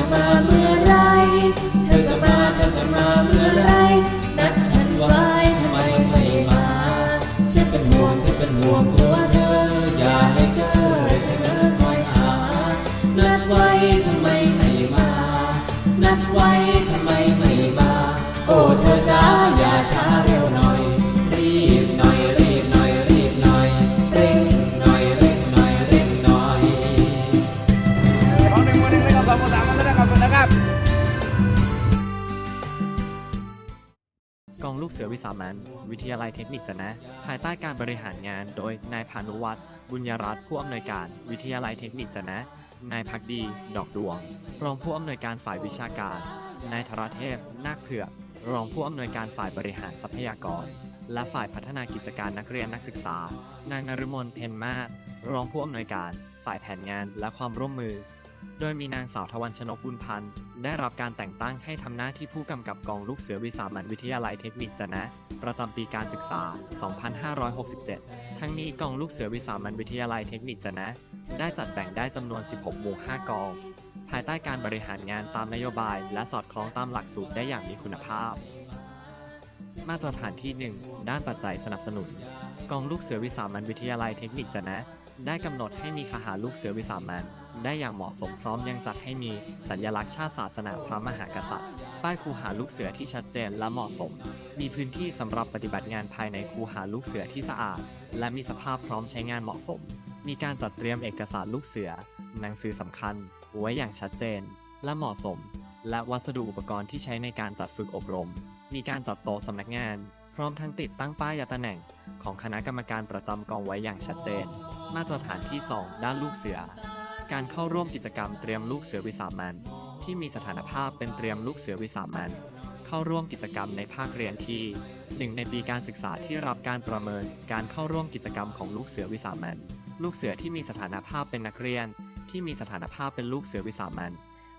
ะมาเมื่อไร เธอจะมา เธอจะมาเมื่อไร นัดฉันไว้ทำไมไม่มา ฉันเป็นห่วง ฉันเป็นห่วงกลัว ครับกองลูกเสือวิสามันวิทยาลัยเทคนิคจะนะ ภายใต้การบริหารงานโดยนายพานุวัฒน์บุญยรัตน์ผู้อำนวยการวิทยาลัยเทคนิคจะนะ นายพักดี ดอกดวง รองผู้อำนวยการฝ่ายวิชาการ นายธรเทพ นาคเผือกรองผู้อำนวยการฝ่ายบริหารทรัพยากร และฝ่ายพัฒนากิจการนักเรียนนักศึกษา นางนฤมลเพ็ญมาศรองผู้อำนวยการ ฝ่ายแผนงานและความร่วมมือ โดยมีนางสาวทวันชนกบุญพันธ์ได้รับการแต่งตั้งให้ทำหน้าที่ผู้กำกับกองลูกเสือวิสามันวิทยาลัยเทคนิคจะนะ ประจำปีการศึกษา 2567 ทั้งนี้กองลูกเสือวิสามันวิทยาลัยเทคนิคจะนะ ได้จัดแบ่งได้จำนวน 16 หมู่ 5 กอง ภายใต้การบริหารงานตามนโยบาย และสอดคล้องตามหลักสูตรได้อย่างมีคุณภาพ มาตรฐานที่ 1 ด้านปัจจัยสนับสนุน กองลูกเสือวิสามันวิทยาลัยเทคนิคจะนะ ได้กำหนดให้มีคหาลูกเสือวิสามันได้อย่างเหมาะสมพร้อมยังจัดให้มีสัญลักษณ์ชาติศาสนาพระมหากษัตริย์ ป้ายคูหาลูกเสือที่ชัดเจนและเหมาะสม มีพื้นที่สำหรับปฏิบัติงานภายในคูหาลูกเสือที่สะอาด และมีสภาพพร้อมใช้งานเหมาะสม มีการจัดเตรียมเอกสารลูกเสือ หนังสือสำคัญ ไว้อย่างชัดเจน และเหมาะสม และวัสดุอุปกรณ์ที่ใช้ในการจัดฝึกอบรม มีการจัดโต๊ะสำนักงาน พร้อมทั้งติดตั้งป้ายตำแหน่ง ของคณะกรรมการประจำกองไว้อย่างชัดเจน มาตรฐานที่ 2 ด้านลูกเสือ การเข้าร่วมกิจกรรมเตรียมลูกเสือวิสามันที่มีสถานภาพเป็นเตรียมลูกเสือวิสามันเข้าร่วมกิจกรรมในภาคเรียนที่หนึ่งในปีการศึกษาที่รับการประเมินการเข้าร่วมกิจกรรมของลูกเสือวิสามันลูกเสือที่มีสถานภาพเป็นนักเรียน ที่มีสถานภาพเป็นลูกเสือวิสามัน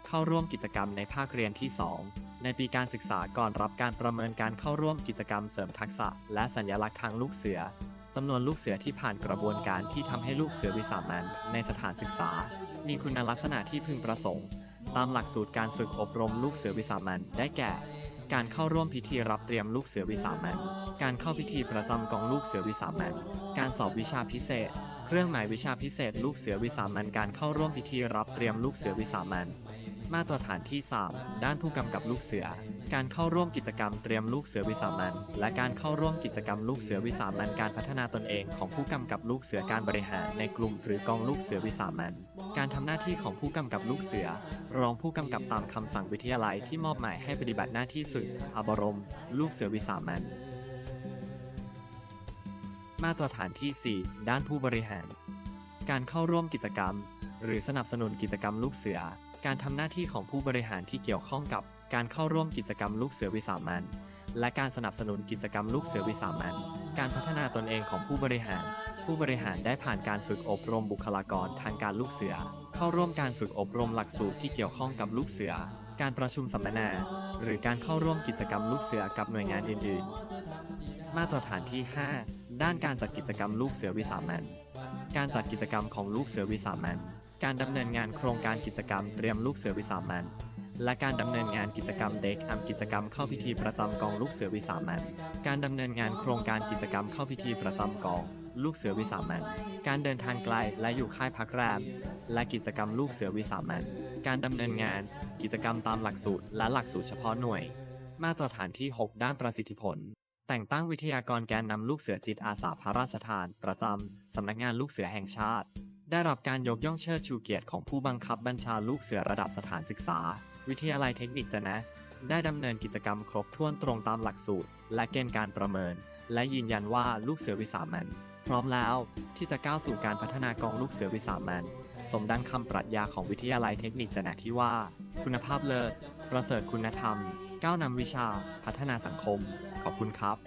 เข้าร่วมกิจกรรมในภาคเรียนที่ 2 ในปีการศึกษาก่อนรับการประเมินการเข้าร่วมกิจกรรมเสริมทักษะ และสัญลักษณ์ทางลูกเสือจำนวนลูกเสือที่ผ่านกระบวนการที่ทำให้ลูกเสือวิสามันในสถานศึกษา มีคุณลักษณะที่พึงประสงค์ ตามหลักสูตรการฝึกอบรมลูกเสือวิสามันได้แก่ การเข้าร่วมพิธีรับเตรียมลูกเสือวิสามันการเข้าพิธีประจำกองลูกเสือวิสามันการสอบวิชาพิเศษ เครื่องหมายวิชาพิเศษ ลูกเสือวิสามันการเข้าร่วมพิธีรับเตรียมลูกเสือวิสามัน มาตรฐานที่ 3 ด้านผู้กำกับลูกเสือ การเข้าร่วมกิจกรรมเตรียมลูกเสือวิสามันและการเข้าร่วมกิจกรรมลูกเสือวิสามันการพัฒนาตนเองของผู้กำกับลูกเสือการบริหารในกลุ่มหรือกองลูกเสือวิสามันการทำหน้าที่ของผู้กำกับลูกเสือ รองผู้กำกับตามคำสั่งวิทยาลัยที่มอบหมายให้ปฏิบัติหน้าที่ฝึกอบรม ลูกเสือวิสามันมาตรฐานที่ 4 ด้านผู้บริหาร การเข้าร่วมกิจกรรม หรือสนับสนุนกิจกรรมลูกเสือ การทำหน้าที่ของผู้บริหารที่เกี่ยวข้องกับการเข้าร่วมกิจกรรมลูกเสือวิสามันและการสนับสนุนกิจกรรมลูกเสือวิสามันการพัฒนาตนเองของผู้บริหาร ผู้บริหารได้ผ่านการฝึกอบรมบุคลากรทางการลูกเสือ เข้าร่วมการฝึกอบรมหลักสูตรที่เกี่ยวข้องกับลูกเสือ การประชุมสัมมนา หรือการเข้าร่วมกิจกรรมลูกเสือกับหน่วยงานอื่นๆ มาตรฐานที่ 5 ด้านการจัดกิจกรรมลูกเสือวิสามันการจัดกิจกรรมของลูกเสือวิสามัน การดำเนินงานโครงการกิจกรรมเตรียมลูกเสือวิสามันและการดำเนินงานกิจกรรมเด็กอัมกิจกรรมเข้าพิธีประจำกองลูกเสือวิสามันการดำเนินงานโครงการกิจกรรมเข้าพิธีประจำกอง ลูกเสือวิสามันการเดินทางไกลและอยู่ค่ายพักแรม และกิจกรรมลูกเสือวิสามันการดำเนินงาน กิจกรรมตามหลักสูตรและหลักสูตรเฉพาะหน่วย มาตรฐานที่ 6 ด้านประสิทธิผล แต่งตั้งวิทยากรแกนนำลูกเสือจิตอาสาพระราชทาน ประจำสำนักงานลูกเสือแห่งชาติ ได้รับการยกย่องเชิดชูเกียรติของผู้บังคับบัญชาลูกเสือระดับสถานศึกษา วิทยาลัยเทคนิคจะนะ ได้ดำเนินกิจกรรมครบถ้วนตรงตามหลักสูตร และเกณฑ์การประเมิน และยืนยันว่าลูกเสือวิสามันพร้อมแล้วที่จะก้าวสู่การพัฒนากองลูกเสือวิสามันสมดังคำปรัชญาของวิทยาลัยเทคนิคจะนะที่ว่า คุณภาพเลิศประเสริฐคุณธรรม ก้าวนำวิชา พัฒนาสังคม ขอบคุณครับ